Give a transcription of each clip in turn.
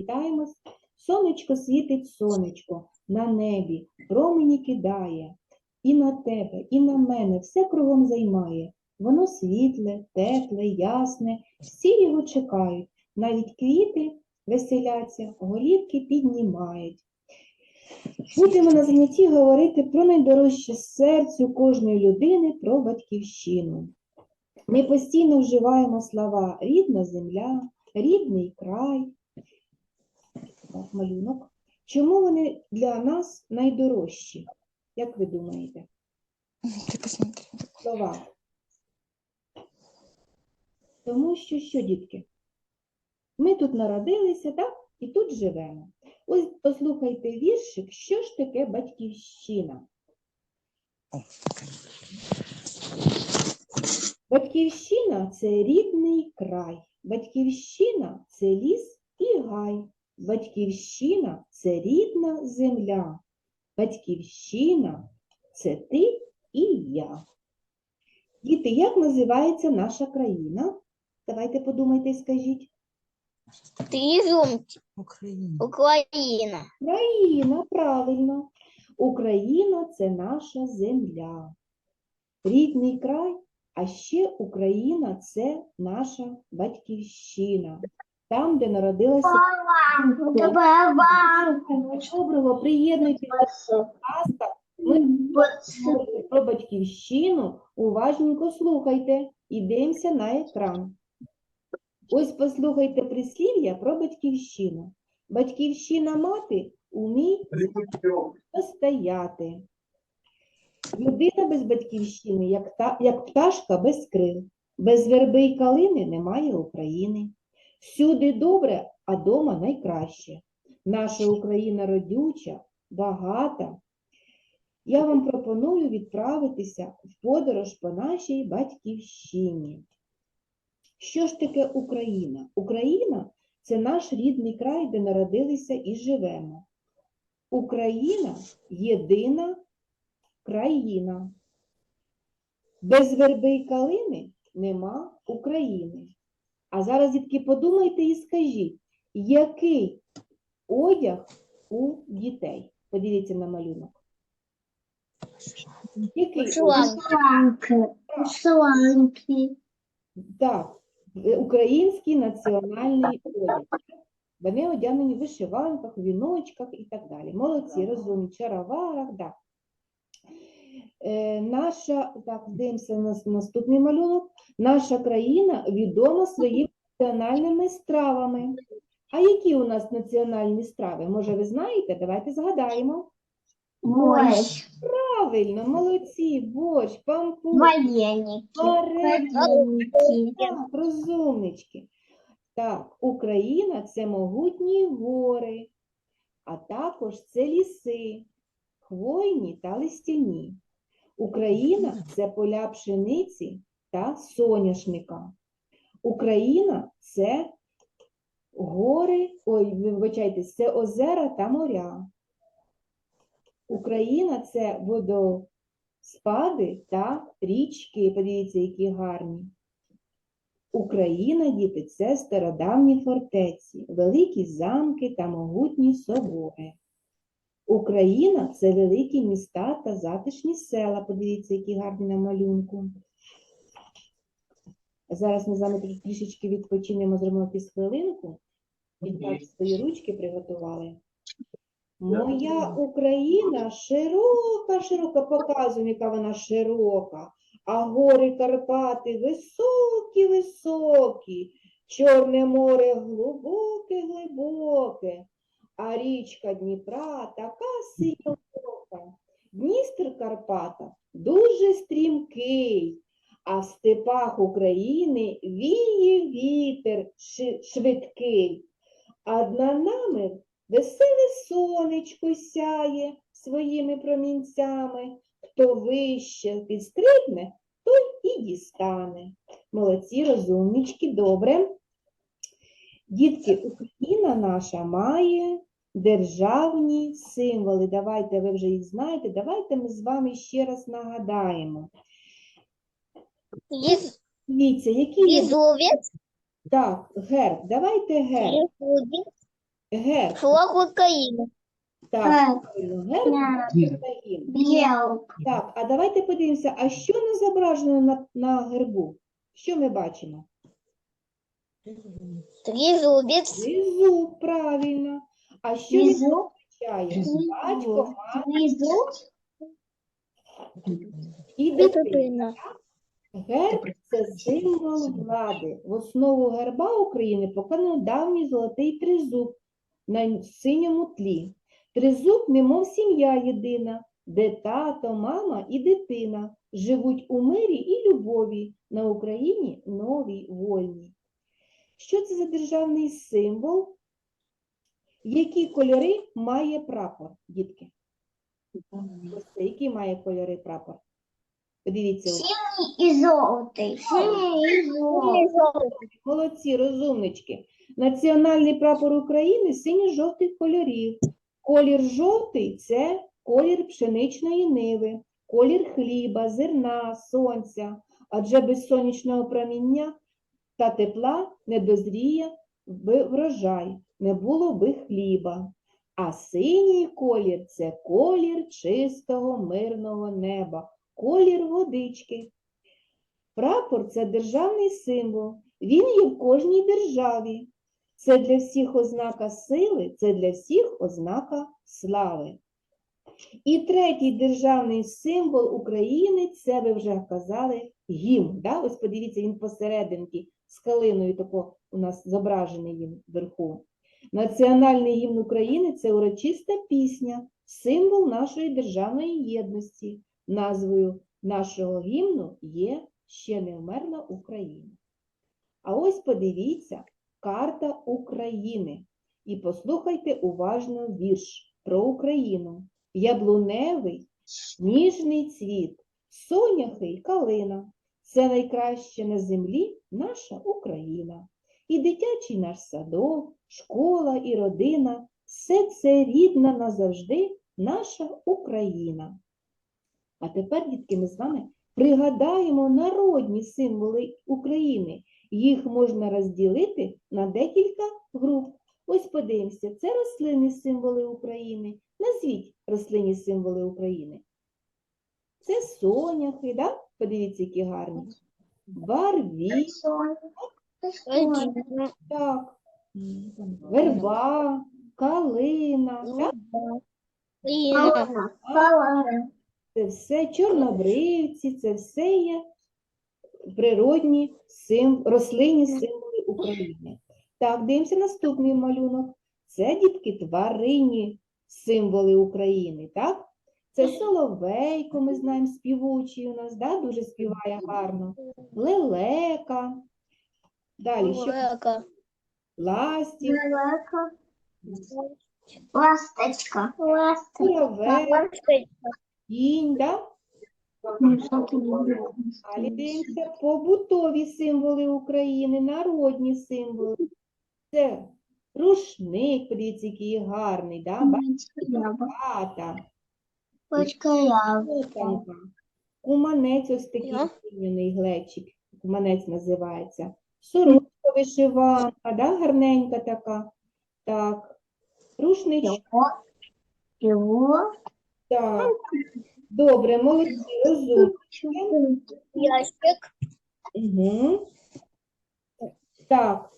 Вітаємось. Сонечко світить сонечко на небі, промені кидає. І на тебе, і на мене все кругом займає. Воно світле, тепле, ясне, всі його чекають. Навіть квіти веселяться, голівки піднімають. Будемо на занятті говорити про найдорожче серцю кожної людини, про батьківщину. Ми постійно вживаємо слова рідна земля, рідний край. Малюнок. Чому вони для нас найдорожчі? Як ви думаєте? Слова. Тому що що, дітки? Ми тут народилися, так? І тут живемо. Ось послухайте віршик, що ж таке батьківщина. Батьківщина це рідний край. Батьківщина це ліс і гай. Батьківщина це рідна земля. Батьківщина це ти і я. Діти, як називається наша країна? Давайте подумайте і скажіть. Тризум Украина. Украина. Країна, правильно. Україна це наша земля. Рідний край, а ще Україна це наша батьківщина. Там, де народилася доброго, приєднуйтесь до казка. Ми говоримо про батьківщину. Уважненько слухайте і дивимося на екран. Ось послухайте прислів'я про батьківщину. Батьківщина мати умій стояти. Людина без батьківщини, як, та, як пташка без крил. Без верби й калини немає України. Всюди добре, а дома найкраще. Наша Україна родюча, багата. Я вам пропоную відправитися в подорож по нашій батьківщині. Що ж таке Україна? Україна це наш рідний край, де народилися і живемо. Україна єдина країна. Без верби й калини нема України. А зараз, дітки, подумайте і скажіть, який одяг у дітей? Подивіться на малюнок. Який. Сланки. Так, український національний одяг. Вони одягнені в вишиванках, віночках і так далі. Молодці, розумні, чароварах, так. Е, наша, так, дивимося на наступний малюнок. Наша країна відома своїми національними стравами. А які у нас національні страви? Може, ви знаєте? Давайте згадаємо. Борщ. Правильно, молодці, борщ, пампур, Вареники. вареники. Вареники. Так, розумнички. Так, Україна це могутні гори, а також це ліси, хвойні та листяні. Україна це поля пшениці та соняшника. Україна це гори, ой, вибачайте, це озера та моря. Україна це водоспади та річки. Подивіться, які гарні. Україна, діти, це стародавні фортеці, великі замки та могутні собори. Україна це великі міста та затишні села. Подивіться, які гарні на малюнку. Зараз ми з вами трішечки відпочинемо, зробимо якусь хвилинку. І так свої ручки приготували. Моя Україна широка, широка, показуємо, яка вона широка. А гори Карпати високі, високі, Чорне море глибоке, глибоке, а річка Дніпра така синьока. Дністр Карпата дуже стрімкий, а в степах України віє вітер швидкий. А над нами веселе сонечко сяє своїми промінцями. Хто вище підстрибне, той і дістане. Молодці, розумнички, добре. Дітки, Україна наша має державні символи. Давайте, ви вже їх знаєте, давайте ми з вами ще раз нагадаємо. Лиз- Дивіться, які є так, герб. Давайте герб. Лизовец. Герб. Флаг України. Так, правильно, герб Герб. України. Біл. Так, а давайте подивимося, а що не зображено на, на гербу? Що ми бачимо? Тризубець. Тризуб, правильно. А що він Тризуб. означає? Батько, мама Тризуб. і дитина. Герб це символ влади. В основу герба України покладено давній золотий тризуб на синьому тлі. Тризуб, немов сім'я єдина, де тато, мама і дитина живуть у мирі і любові на Україні новій вольній. Що це за державний символ? Які кольори має прапор, дітки? Ось це, які має кольори прапор? Подивіться. І золотий. Синій і жовтий. Молодці, розумнички. Національний прапор України синьо-жовтих кольорів. Колір жовтий це колір пшеничної ниви, колір хліба, зерна, сонця. Адже без сонячного проміння та тепла не дозріє би врожай, не було би хліба. А синій колір це колір чистого мирного неба, колір водички. Прапор це державний символ. Він є в кожній державі. Це для всіх ознака сили, це для всіх ознака слави. І третій державний символ України це ви вже казали гімн. Да? Ось подивіться, він посерединки з калиною тако у нас зображений він вверху. Національний гімн України це урочиста пісня, символ нашої державної єдності. Назвою нашого гімну є ще не вмерла Україна. А ось подивіться карта України і послухайте уважно вірш про Україну. Яблуневий, ніжний цвіт, соняхи й калина. Це найкраще на землі наша Україна. І дитячий наш садок, школа і родина все це рідна назавжди наша Україна. А тепер, дітки, ми з вами пригадаємо народні символи України. Їх можна розділити на декілька груп. Ось подивимося, це рослинні символи України. Назвіть рослинні символи України. Це соняхи, да? подивіться, які гарні. Барві, так. Верба, калина, так? Це все чорнобривці, це все є природні сим... рослинні символи України. Так, дивимося наступний малюнок. Це дітки тваринні символи України, так? Це соловейко, ми знаємо, співучий у нас, да? дуже співає гарно. Лелека. Далі, що? Ластів, Ласточка. муравей, кінь, да? Далі дивимося побутові символи України, народні символи. Це рушник, подивіться, який гарний, да? Бата, мотанка, куманець, ось такий глиняний глечик, куманець називається. Сорочка вишиванка, да? гарненька така. Так, рушничок, Его. Так. Добре, молодці, розумні. Ящик. Угу. Так.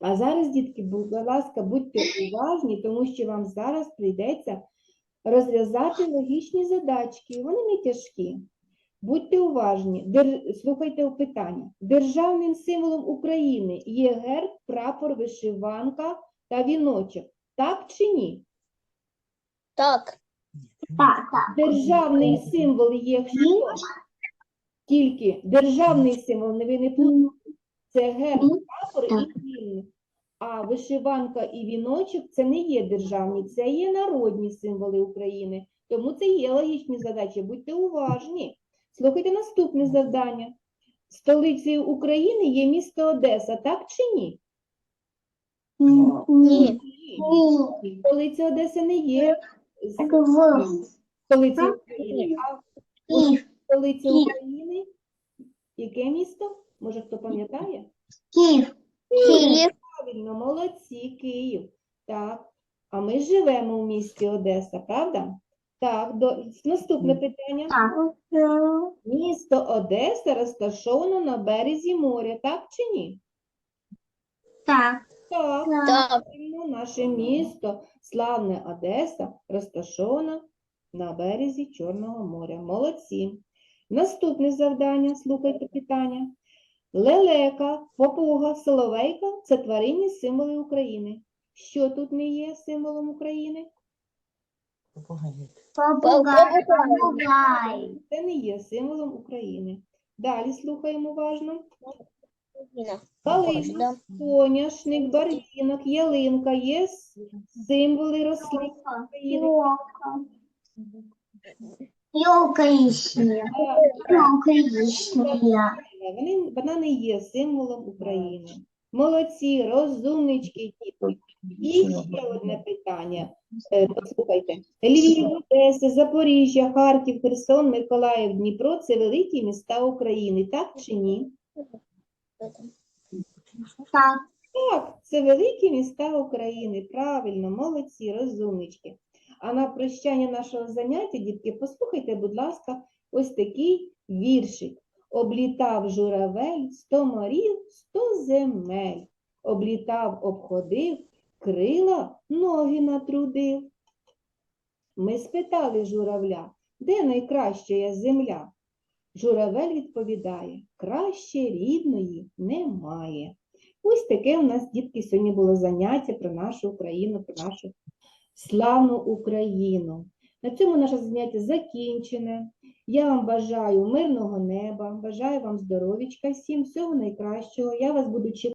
А зараз, дітки, будь ласка, будьте уважні, тому що вам зараз прийдеться розв'язати логічні задачки. Вони не тяжкі. Будьте уважні, Дер... слухайте питання. Державним символом України є герб, прапор, вишиванка та віночок. Так чи ні? Так. Так, так. Державний символ є що? Тільки державний символ, не ви не плутайте. Це герб, прапор і гімн. А вишиванка і віночок це не є державні, це є народні символи України. Тому це є логічні задачі. Будьте уважні. Слухайте наступне завдання. Столицею України є місто Одеса, так чи ні? Ні. Ні. Столиця Одеси не є столицею України, а Київ. столиця Київ. України. Яке місто? Може, хто пам'ятає? Київ. Київ. Правильно, молодці, Київ. Так. А ми живемо в місті Одеса, правда? Так, до... наступне питання. Так. Місто Одеса розташовано на березі моря, так чи ні? Так. Так. Наше місто, славне Одеса, розташовано на березі Чорного моря. Молодці. Наступне завдання, слухайте питання. Лелека, попуга, соловейка – це тваринні символи України. Що тут не є символом України? Попугай. Попугай. Попугай. Це не є символом України. Далі слухаємо уважно. Калина, соняшник, барвінок, ялинка є символи рослин України. Елка ясная. Елка. Вони, вона не є символом України. Молодці, розумнички, діти. І ще одне питання. Е, Послухайте. Львів, Одеса, Запоріжжя, Харків, Херсон, Миколаїв, Дніпро – це великі міста України, так чи ні? Так. Так, це великі міста України. Правильно, молодці, розумнички. А на прощання нашого заняття, дітки, послухайте, будь ласка, ось такий віршик. Облітав журавель сто морів, сто земель. Облітав, обходив, крила, ноги натрудив. Ми спитали журавля, де найкраща земля? Журавель відповідає, краще рідної немає. Ось таке у нас, дітки, сьогодні було заняття про нашу Україну, про нашу славну Україну. На цьому наше заняття закінчене. Я вам бажаю мирного неба, бажаю вам здоров'ячка всім, всього найкращого. Я вас буду чекати.